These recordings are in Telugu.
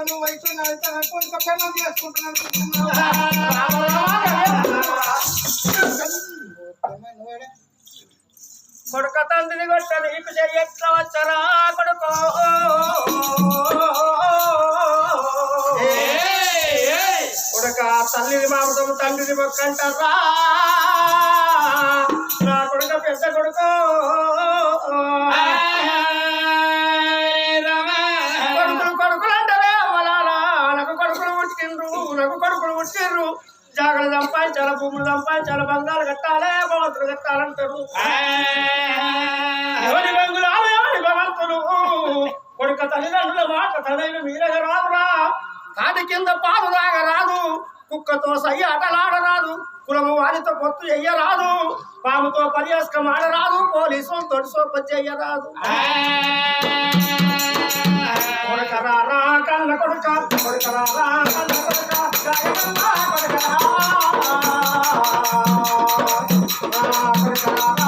నువ్వు వయసు కొంచెం పెళ్ళం చేసుకుంటున్నాను కొడుక తండ్రిని కొట్ట నీకు చెయ్యట్ల వచ్చరా కొడుకో? కొడుక తల్లిని మామతం తండ్రిని మొక్కంటారా? నా కొడుక పెద్ద కొడుకో. భూములు సంపాదించాలి బంగారు కట్టాలే భగవంతుడు కట్టాలంటారు. ఎవరి బంగులాలు ఎవరి భగవంతులు కొడుక తల్లిదండ్రుల మాట తనైన మీరగ రాదురా. కాటి కింద పాలు రాదు. కుక్కతో సై ఆటలాడరాదు కులము వారితో పొత్తు చెయ్యరాదు పాముతో పర్యాస్కం ఆడరాదు. పోలీసు తొడిసో సోప కొడుకరా కన్న కొడుక కొడుకరా కన్న కొడుక జగనన్న కొడుకరా.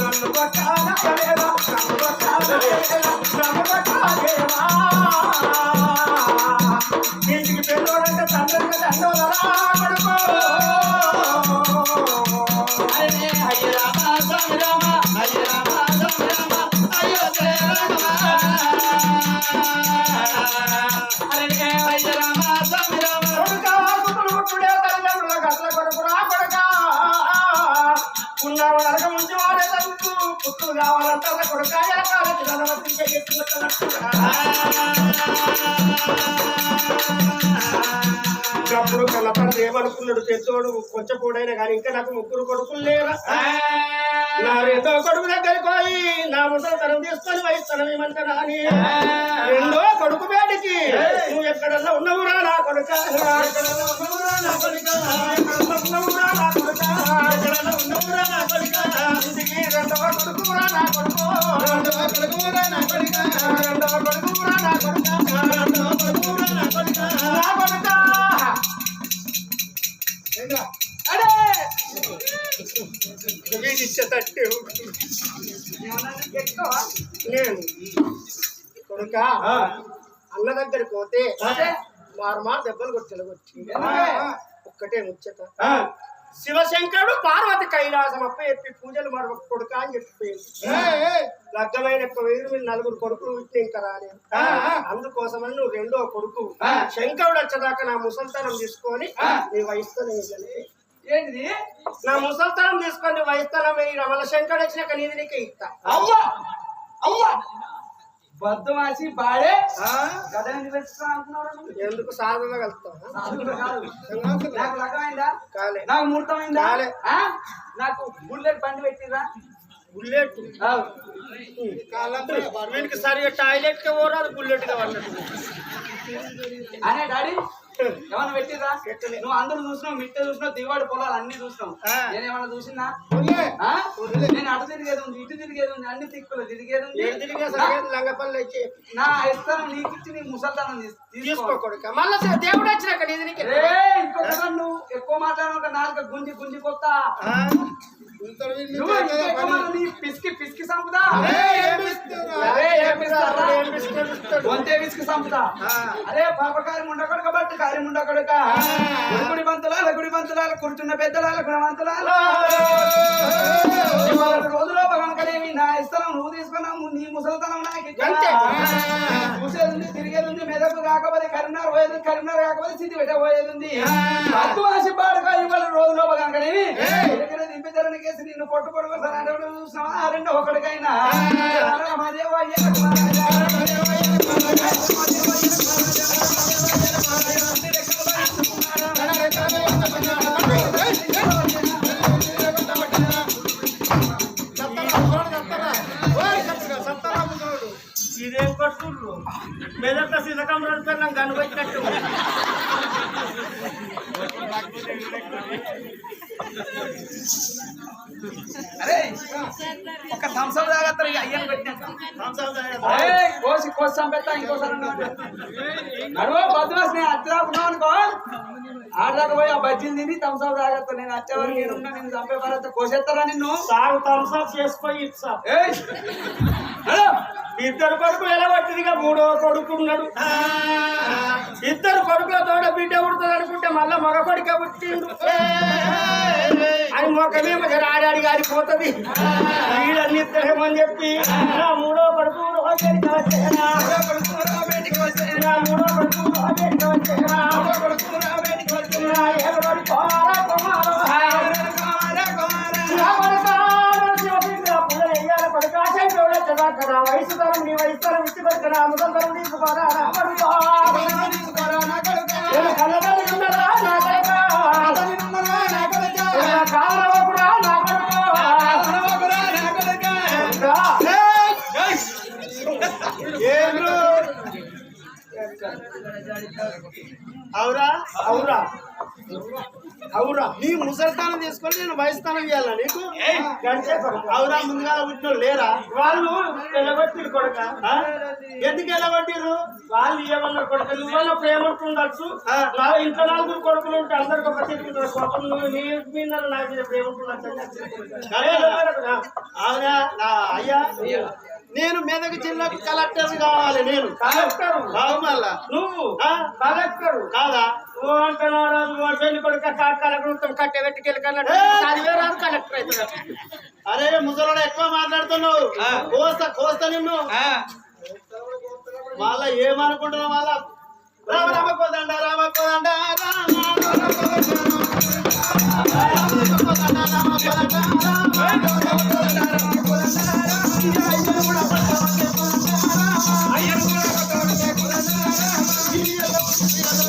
నన్ను కొట్టాలలేదా, నన్ను కొట్టాలలేదా, నన్ను కొట్టాలేవా? ఇంటికి పెళ్ళోడంటే తండ్రికి దండోదరా కొడుకో. కొడుకా, అప్పుడు కళ్ళ ఏమనుకున్నాడు పెద్దోడు? కొంచెం కూడైనా కానీ ఇంకా నాకు ముగ్గురు కొడుకులు లేరా? నా రెండో కొడుకు దగ్గరికి పోయి నా ముసలితనం తీసుకొని వహిస్తాను ఏమంటారా అని రెండో కొడుకు బయటికి నువ్వు ఎక్కడన్నా ఉన్నవురా నా కొడుక? కొడుకురా నా కొడుకు రెండవ కొడుకురా నా కొడుక రెండవ కొడుకురా నా కొడుక రెండవ కొడుకురా నా కొడుక నా కొడుక ఏంద్రా? వీడి ఇచ్చేటట్టు నేను కొడుక అన్న దగ్గరికి పోతే మారు మారు దెబ్బలు కొట్టి ఒక్కటే ముచ్చట. శివశంకరుడు పార్వతి కైలాసం అప్ప చెప్పి పూజలు మరొక కొడుక అని చెప్పిపోయింది. లగ్గమైన నలుగురు కొడుకులు పుట్టి ఇంకా రాలేదు. అందుకోసమని నువ్వు రెండో కొడుకు. శంకరుడు వచ్చేదాకా నా ముసల్తనం తీసుకొని. నీ వయసుతనం. ఏంటిది నా ముసల్తనం తీసుకొని వయసుతనం రమల శంకరుడు వచ్చినాక నీది నీకే ఇస్తా అవ్వా అవ్వా బద్దమాసి బాడే. గద ఎందుకు పెట్టుకున్నా అనుకున్నావు నువ్వు? ఎందుకు సాధన కాదు. నాకు లగ్గమైందా కాలే. నాకు ముహూర్తమైందా? కాలే. ఆ? నాకు బుల్లెట్ బండి పెట్టిరా. బుల్లెట్? వీనికి సరిగా టాయిలెట్కి పోరాదు బుల్లెట్గా అన్నట్టు అనే డాడీ ఏమన్నా పెట్టిరా నువ్వు అందరూ చూసినావు మిట్ట చూసినావు దివాడి పొలాలు అన్ని చూసినావు. ఆ. నేనేమన్నా చూసినా? నేను అటు తిరిగేది ఉంది ఇటు తిరిగేది ఉంది అన్ని తిక్కులు తిరిగేది ఉంది. నా ఇస్తాను నీకు ఇచ్చి నీ ముసల్తానం తీస్- తీసుకో. తీసుకో కొడుక. మళ్ళా సరే దేవుడు వచ్చినాక నీది నీకే ఏ ఇంకొక నువ్వు ఎక్కువ మాట్లాడిన నాలుగు గుంజి గుంజి కొత్త పిసికి పిసికి సంపుతా? అరే, ఏం ఇస్తున్నావు? అరే, ఏం ఇస్తారా? ఏం ఇస్తున్నాడు, ఇస్తాడు. వంతే విసికి సంపుతా? ఆ. అరే పాపకారి ముండకొడక బట్టి కారి ముండకొడక. గుడి బంతులాల గుడి బంతులాల కూర్చున్న పెద్దలాల గుణవంతులాల. రోజులో భగవంకనేవి నా ఇస్తలం నువ్వు తీసుకున్నావు నీ ముసలితనం నాకు. చూసేది ఉంది తిరిగేది ఉంది మెదకు కాకపోతే కరీంనగర్ పోయేది కరీంనగర్ కాకపోతే సిద్ధి పెట్ట పోయేది ఉంది అద్దు ఆశ పాడుక ఇవాళ రోజులో భగవంకనేవి దింపిద్దరని కేసి నిన్ను పొట్టు పొడుగు చూసినావా? రెండో ఒకటికైనా. థమ్స్అప్ తాగత్తారు ఇక అయ్యని పెట్టినాక కోసి కోసి చంపేస్తా ఇంకోసారి అడుగు బద్మాస్ నేను అచ్చరాకున్నావు అనుకో. ఆడదాకా పోయి ఆ బజ్జీలు తిని థమ్స్అప్ తాగత్తా నేను వచ్చేవారు నేనున్నా నేను చంపే పర్వాత కోసేస్తారా నిన్ను? తాగు థమ్స్అప్ చేసుకొని ఇచ్చా ఇద్దరు కొడుకులు ఎలా పట్టిందిగా మూడో కొడుకు ఉన్నాడు. ఇద్దరు కొడుకులతో బిడ్డ పుడుతుంది అనుకుంటే మళ్ళా మగ కొడుకే పుట్టిండు. అని మొక్కమే జర ఆడాడి గారిపోతుంది వీళ్ళన్ని ఇద్దరేమని చెప్పి నా మూడో కొడుకు రోజుకి వచ్చేనా నా మూడో కొడుకు రోజుకి వచ్చేనా. నా ఎవరు కుమార కుమార వయసు తరం నీ వయసు తరం ఇచ్చి పెట్టుకున్నా అమృతం తరం తీసుకోరా కళ్ళతల్లి అవురా? అవురా? అవురా? నీ ముసలితనం తీసుకొని నేను వయసుతనం ఇవ్వాలా నీకు. అవురా ముందుగా పుట్టిన లేరా? వాళ్ళు నిలబెట్టిరు కొడుక? ఎందుకు ఎలా పట్టిర్రు వాళ్ళు ఇవ్వమన్నారు కొడుక నువ్వన్న ప్రేమ ఉంటుండొచ్చు నా ఇంట్లో నలుగురు కొడుకులు ఉంటే అందరికి ఒక తిరుగుతుంది కోపం నువ్వు నీ మీద నాకు ప్రేమ ఉంటుండొచ్చు అవునా? నా అయ్యా. నేను మెదక్ జిల్లాకు కలెక్టర్ కావాలి నేను కలెక్టర్ మళ్ళా నువ్వు? కలెక్టర్ కాదా ఓ అంటున్నాడు ఓ పెళ్ళి కొడుక కలెక్టర్ కట్టె పెట్టుకెళ్ళి రాదు కలెక్టర్ అవుతుంది అరే ముసలోడు ఎక్కువ మాట్లాడుతున్నావు. కోస్తా కోస్తా నిన్ను మళ్ళా ఏమనుకుంటున్నావు మళ్ళా రామ రామ కోదండ రామ కోదండ రామ రామ కోదండ మార్మార్లో దెబ్బలు పట్టే కోదండ రామ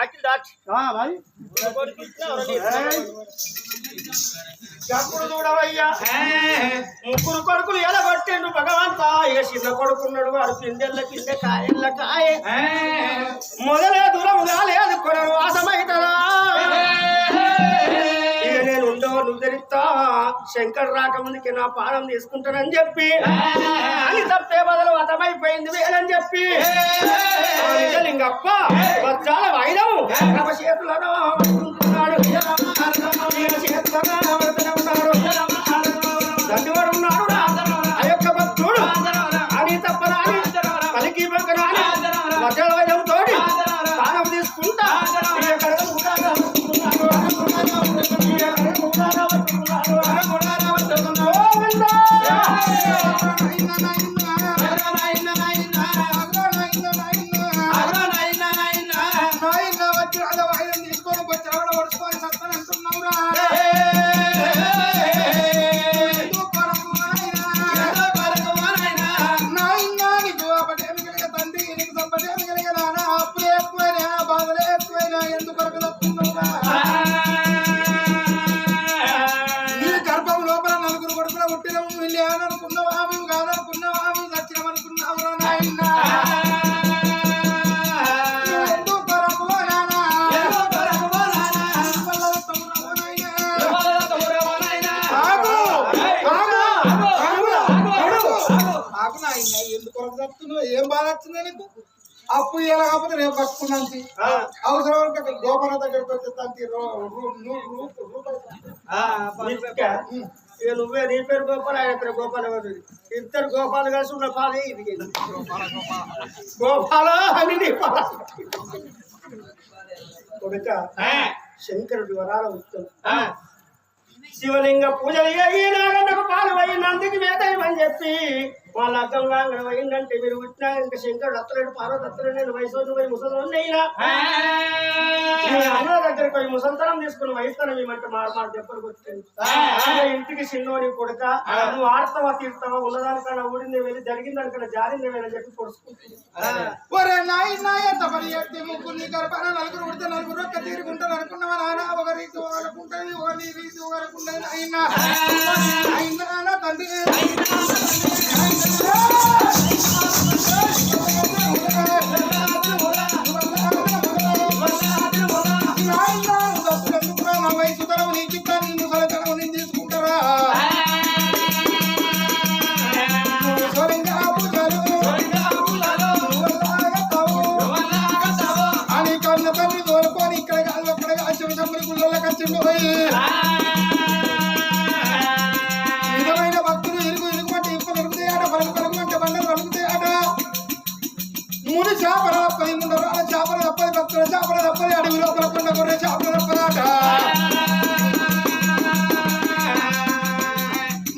ఆకిల్ దాటి మరి. ఎప్పుడు చూడవయ్యా. ముగ్గురు కొడుకులు ఎలా కొట్టిండు భగవంతా ఇక చిన్న కొడుకున్నాడు. వాడు కిందెళ్ళ కింద కాయల్ల కాయ. మొదలే దూరం లేదు శంకర్ రాకముందుకి నా పానం తీసుకుంటానని చెప్పి అని తప్పే బదులు వతమైపోయింది వేలని చెప్పి లింగప్ప వజ్రాల వాయిదము తమ చేతులను పడుతూనే ఉన్నాడు. దండివాడు ఉన్నాడు ఆ యొక్క భక్తుడు అని తప్పనాని పలికి పక్కనాని వజ్రాల ఎందుకు చెప్తున్నావు ఏం బాధ వచ్చిందా నీకు? అప్పు ఇవ్వలేకపోతే రేపు కట్టుకున్నాంతి ఆ. అవసరం ఉంటే అక్కడ గోపన దగ్గరికి వచ్చే తంతి నిత్య. ఇక నువ్వే నీ పేరు గోపాల్ ఆయన పేరు గోపాల్ ఎవరు? ఇద్దరు గోపాల్ కలిసి ఉన్న పాలే ఇది. గోపాల అని నీ పాల. కొడుక శంకరుడి వరాల ఉత్తరం. శివలింగ పూజలు అయ్యి నాగన్నకు పాలు పోయి నందికి వేతయమని చెప్పి వాళ్ళ అర్థం కాంగడ పోయిందంటే మీరు పుట్టినా ఇంకా శంకరుడు అత్తలేడు పార్వతి అత్తలేడు నేను వయసు పోయి ముసలి అయినా. మీ అన్న దగ్గరికి పోయి ముసల్తనం తీసుకుని వయస్తానం ఏమంటే మా మా దెబ్బలు కొట్టింది ఇంటికి చిన్నోని కొడుక నువ్వు ఆడతావా తీరుతావా ఉన్నదానికన్నా ఊడింది వెళ్ళి జరిగిందానికన్నా జారింది వెళ్ళి చెప్పి పొడుచుకుంటుంది. ఒరే నాయన ఎంత పని ఎత్తి ముగ్గురు నీ గర్భాన నలుగురు ఉడితే నలుగురు ఒక్క తీరుకుంటారు అనుకున్నావా నాన్న రీతి ఒకరుకుంటుంది ఒక నీ రీతి ఒకరుకుంటుంది అయినా అయినా తండ్రి.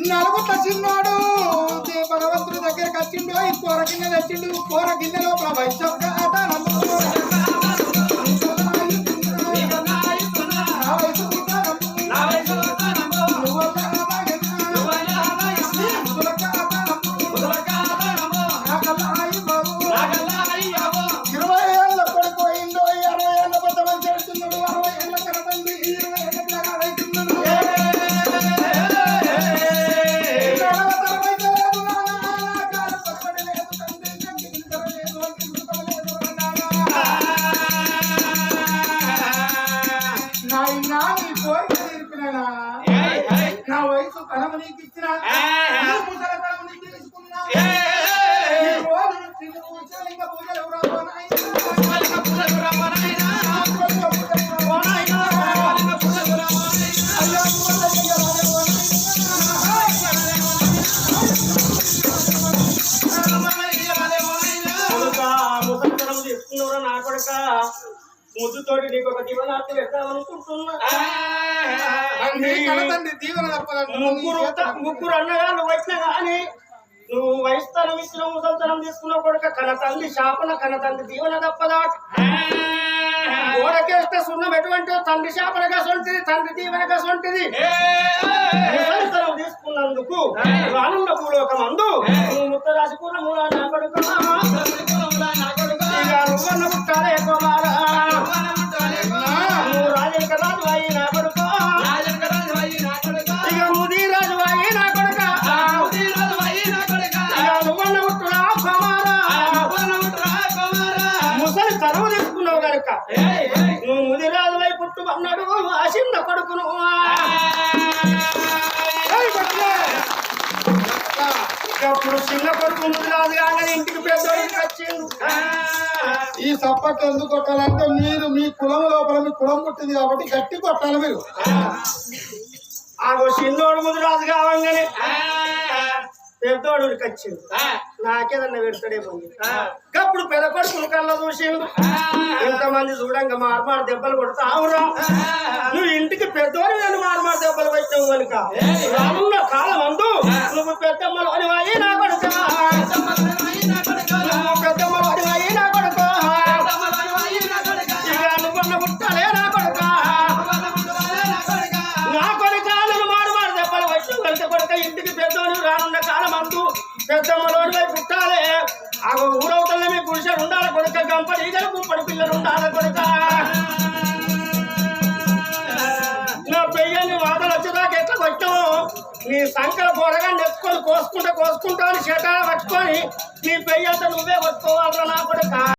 నలుగుట్ల చిన్నాడు భగవంతుడి దగ్గరికి వచ్చిండు ఈ కూర గిన్నె తెచ్చిండు కూర గిన్నెలో లోపల ముద్దుతోటి నీకు ఒక దీవనార్థి పెట్టాలనుకుంటున్నా తండ్రి ముగ్గురు ముగ్గురు అన్నగారు వచ్చినా కానీ నువ్వు వయస్తనం ఇచ్చిన ముసలితనం తీసుకున్న కొడుక కన తల్లి శాపన కన తండ్రి దీవెన తప్పదాట. గోడకేస్తే సున్నం ఎటువంటి తండ్రి శాపన కసొంటిది తండ్రి దీవెన కసొంటిది ముసలితనం తీసుకున్నందుకు రానున్న భూలోకం అందు నువ్వు ముత్తరాశి పూల మూల నా కొడుకు ఇక నువ్వన్న ముట్టాలే కుమారా ఈ సప్పట్లు ఎందుకు కొట్టాలంటే మీరు మీ కులం లోపల మీ కులం పుట్టింది కాబట్టి గట్టి కొట్టాలి మీరు. ఆ చిన్నోడు ముది రాజు కావంగానే. పెద్దోడికి వచ్చిండు నాకేదన్నా పెడతాడేమో అప్పుడు పెద్ద కొడుకులు కళ్ళ చూసిండు. ఇంతమంది చూడంగా మార్మారు దెబ్బలు కొడతావురా నువ్వు ఇంటికి పెద్దోడు నేను మార్మారు దెబ్బలు పెట్టావు కనుక. రానున్న కాలం అందు నువ్వు పెద్దమ్మలు అని వాయి నా కొడుక. ఆ ఊరవతల మీ పురుషుడు ఉండాలి కొడుక గంపడి ఈగలు గుంపడి పిల్లలు ఉండాలి కొడుక. నా పెయ్యని వాదలు వచ్చేదాకా ఎట్లా కొట్టావు? నీ సంకల పొరగా నెత్తుకొని కోసుకుంటా కోసుకుంటా అని షటాలు పట్టుకొని నీ పెయ్యంతా నువ్వే కొట్టుకోవాలరా నా కొడుక.